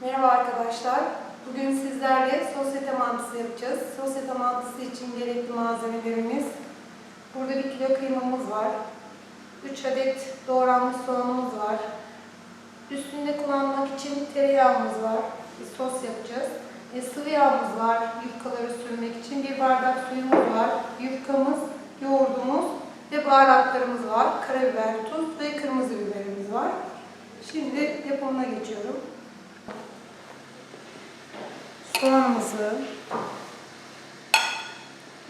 Merhaba arkadaşlar. Bugün sizlerle sosyete mantısı yapacağız. Sosyete mantısı için gerekli malzemelerimiz. Burada bir kilo kıymamız var. 3 adet doğranmış soğanımız var. Üstünde kullanmak için tereyağımız var. Bir sos yapacağız. E, sıvı yağımız var yufkaları sürmek için. Bir bardak suyumuz var. Yufkamız, yoğurdumuz ve baharatlarımız var. Karabiber, tuz ve kırmızı biberimiz var. Şimdi yapımına geçiyorum. Soğanımızı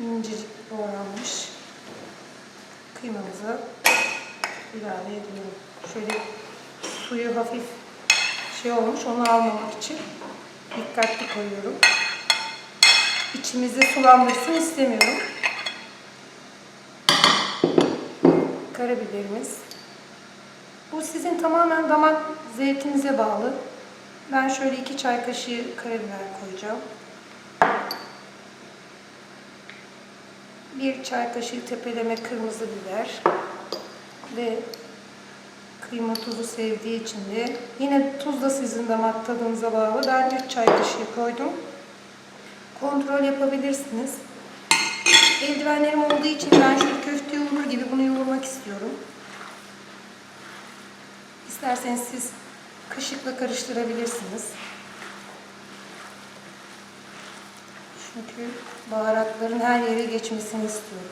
incecik doğranmış kıymamızı ilave ediyorum. Şöyle suyu hafif şey olmuş onu almamak için dikkatli koyuyorum. İçimizi sulandırsın istemiyorum. Karabiberimiz. Bu sizin tamamen damak zevkinize bağlı. Ben şöyle iki çay kaşığı karabiber koyacağım. Bir çay kaşığı tepeleme kırmızı biber ve kıyma tuzu sevdiği için de yine tuz da sizin damak tadınıza bağlı. Ben 3 çay kaşığı koydum. Kontrol yapabilirsiniz. Eldivenlerim olduğu için ben şu köfte yoğurur gibi bunu yoğurmak istiyorum. İsterseniz siz kaşıkla karıştırabilirsiniz. Çünkü baharatların her yere geçmesini istiyorum.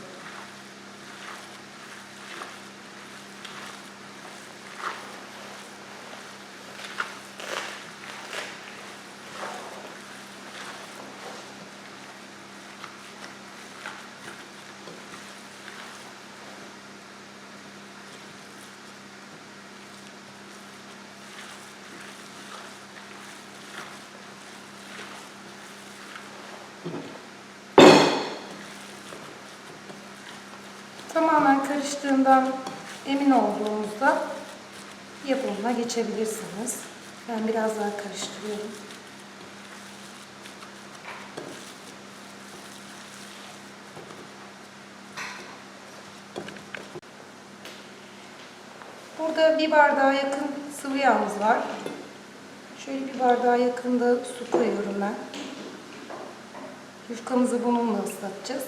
Tamamen karıştığından emin olduğunuzda yapımına geçebilirsiniz. Ben biraz daha karıştırıyorum. Burada bir bardağa yakın sıvı yağımız var. Şöyle bir bardağa yakında su koyuyorum ben. Yufkamızı bununla ıslatacağız.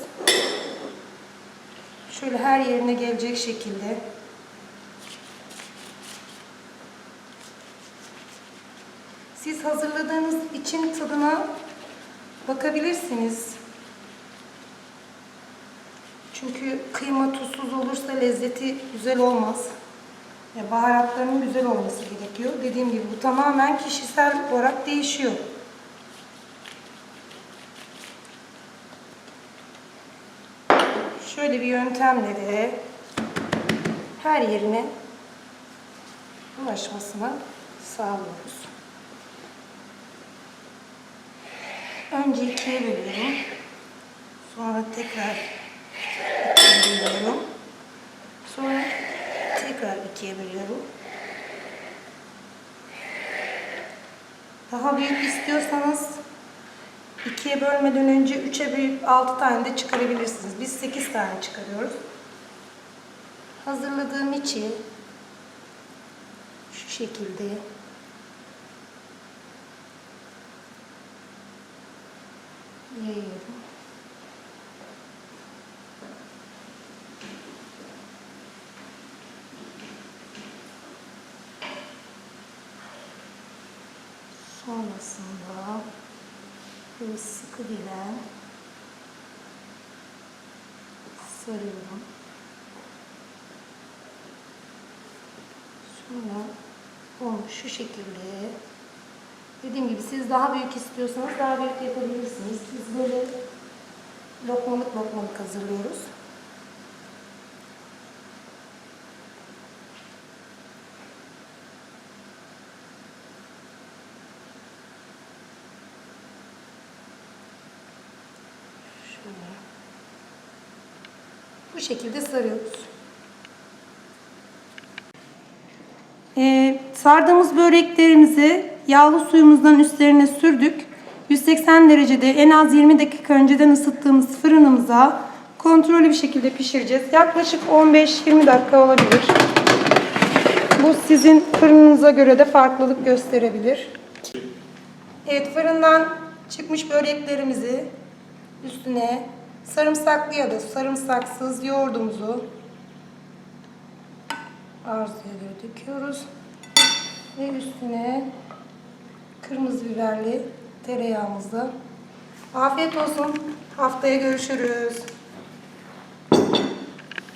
Şöyle her yerine gelecek şekilde siz hazırladığınız için tadına bakabilirsiniz. Çünkü kıyma tuzsuz olursa lezzeti güzel olmaz. Baharatlarının güzel olması gerekiyor. Dediğim gibi bu tamamen kişisel olarak değişiyor. Şöyle bir yöntemle de her yerine ulaşmasını sağlıyoruz. Önce ikiye bölüyorum. Sonra tekrar ikiye bölüyorum. Sonra tekrar ikiye bölüyorum. Daha büyük istiyorsanız ikiye bölmeden önce üçe bölüp altı tane de çıkarabilirsiniz. Biz sekiz tane çıkarıyoruz. Hazırladığım içi şu şekilde yayıyorum. Sonrasında böyle sıkı gelen sarıyorum. Sonra onu şu şekilde dediğim gibi siz daha büyük istiyorsanız daha büyük yapabilirsiniz. Biz böyle lokmalık lokmalık hazırlıyoruz. Şöyle. Bu şekilde sarıyoruz. Ee, sardığımız böreklerimizi yağlı suyumuzdan üstlerine sürdük. 180 derecede en az 20 dakika önceden ısıttığımız fırınımıza kontrollü bir şekilde pişireceğiz. Yaklaşık 15-20 dakika olabilir. Bu sizin fırınınıza göre de farklılık gösterebilir. Evet fırından çıkmış böreklerimizi üstüne sarımsaklı ya da sarımsaksız yoğurdumuzu arzuya göre döküyoruz. Ve üstüne kırmızı biberli tereyağımızı. Afiyet olsun. Haftaya görüşürüz.